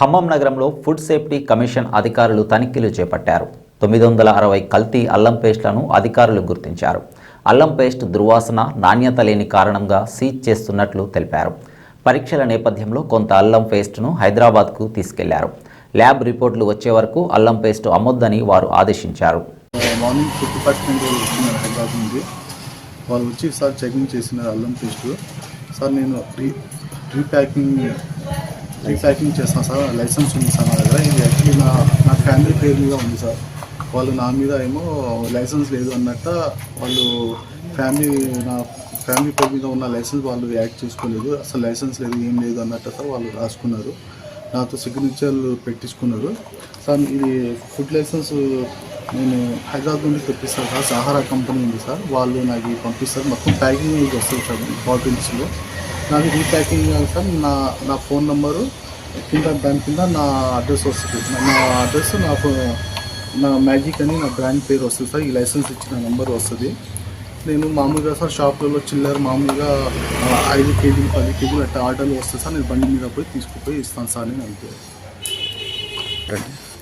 ఖమ్మం నగరంలో food safety commission అధికారులు తనిఖీలు చేపట్టారు. తొమ్మిది వందల అరవై కల్తీ అల్లం పేస్ట్లను అధికారులు గుర్తించారు. అల్లం పేస్ట్ దుర్వాసన నాణ్యత లేని కారణంగా సీజ్ చేస్తున్నట్లు తెలిపారు. పరీక్షల నేపథ్యంలో కొంత అల్లం పేస్ట్ను హైదరాబాద్కు తీసుకెళ్ళారు. ల్యాబ్ రిపోర్టులు వచ్చే వరకు అల్లం పేస్ట్ అమ్మొద్దని వారు ఆదేశించారు. Uh, మార్నింగ్ ఫుడ్ డిపార్ట్మెంట్ వాళ్ళు వచ్చినారు హైదరాబాద్ నుండి. వాళ్ళు వచ్చి సార్ చెకింగ్ చేసినారు అల్లం పేస్ట్. సార్ నేను రీ రీప్యాకింగ్ రీప్యాకింగ్ చేస్తాను సార్. లైసెన్స్ ఉంది సార్ నా దగ్గర. ఇది యాక్చువల్లీ నా నా ఫ్యామిలీ పేరు మీద ఉంది సార్. వాళ్ళు నా మీద ఏమో లైసెన్స్ లేదు అన్నట్ట వాళ్ళు ఫ్యామిలీ నా ఫ్యామిలీ పేరు మీద ఉన్న లైసెన్స్ వాళ్ళు యాక్ట్ చేసుకోలేదు. అసలు లైసెన్స్ లేదు ఏం లేదు అన్నట్ట సార్ వాళ్ళు రాసుకున్నారు. నాతో సిగ్నేచర్లు పెట్టించుకున్నారు. సార్ ఇది ఫుడ్ లైసెన్స్ నేను హైదరాబాద్ నుండి తెప్పిస్తాను సార్. సహారా కంపెనీ ఉంది సార్. వాళ్ళు నాకు పంపిస్తారు. మొత్తం ప్యాకింగ్ వస్తుంది సార్ బాటిల్స్లో నాది రీప్యాకింగ్ సార్ నా నా ఫోన్ నెంబరు కింద దాని కింద నా అడ్రస్ వస్తుంది. నా- అడ్రస్ నా నా మ్యాజిక్ అని నా బ్రాండ్ పేరు వస్తుంది సార్ ఈ లైసెన్స్ ఇచ్చిన నెంబర్ వస్తుంది. నేను మామూలుగా సార్ షాప్లలో చిల్లర మామూలుగా ఐదు కేజీలు పది కేజీలు అట్లా ఆర్డర్లు వస్తుంది సార్ నేను బండి మీద పోయి తీసుకుపోయి ఇస్తాను సార్ నేను అంతే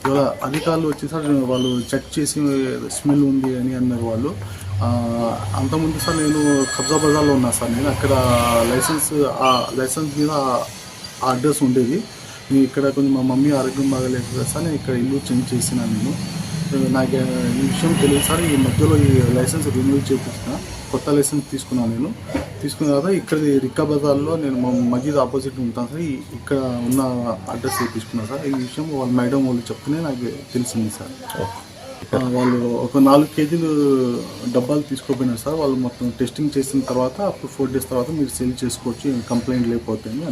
ఇవాళ అధికారులు వచ్చి సార్ వాళ్ళు చెక్ చేసి స్మెల్ ఉంది అని అన్నారు వాళ్ళు. అంతకుముందు సార్ నేను కబ్జా బజార్లో ఉన్నా సార్. నేను అక్కడ లైసెన్స్ ఆ లైసెన్స్ మీద ఆ అడ్రస్ ఉండేది. నేను ఇక్కడ కొంచెం మా మమ్మీ ఆరోగ్యం బాగాలేదు కదా సార్ నేను ఇక్కడ ఇల్లు చేంజ్ చేసిన నేను. నాకు ఈ విషయం తెలియదు సార్ ఈ మధ్యలో ఈ లైసెన్స్ రెన్యూల్ చేయించిన కొత్త లైసెన్స్ తీసుకున్నాను నేను. తీసుకున్న తర్వాత ఇక్కడ రిక్కా బజార్లో నేను మా మజీద్ ఆపోజిట్ ఉంటాను సార్ ఇక్కడ ఉన్న అడ్రస్ తీసుకున్నాను సార్. ఈ విషయం వాళ్ళ మేడం వాళ్ళు చెప్తూనే నాకు తెలిసింది సార్. ఓకే. వాళ్ళు ఒక నాలుగు కేజీలు డబ్బాలు తీసుకోపోయినారు సార్. వాళ్ళు మొత్తం టెస్టింగ్ చేసిన తర్వాత అప్పుడు ఫోర్ డేస్ తర్వాత మీరు సెల్ చేసుకోవచ్చు కంప్లైంట్ లేకపోతే అని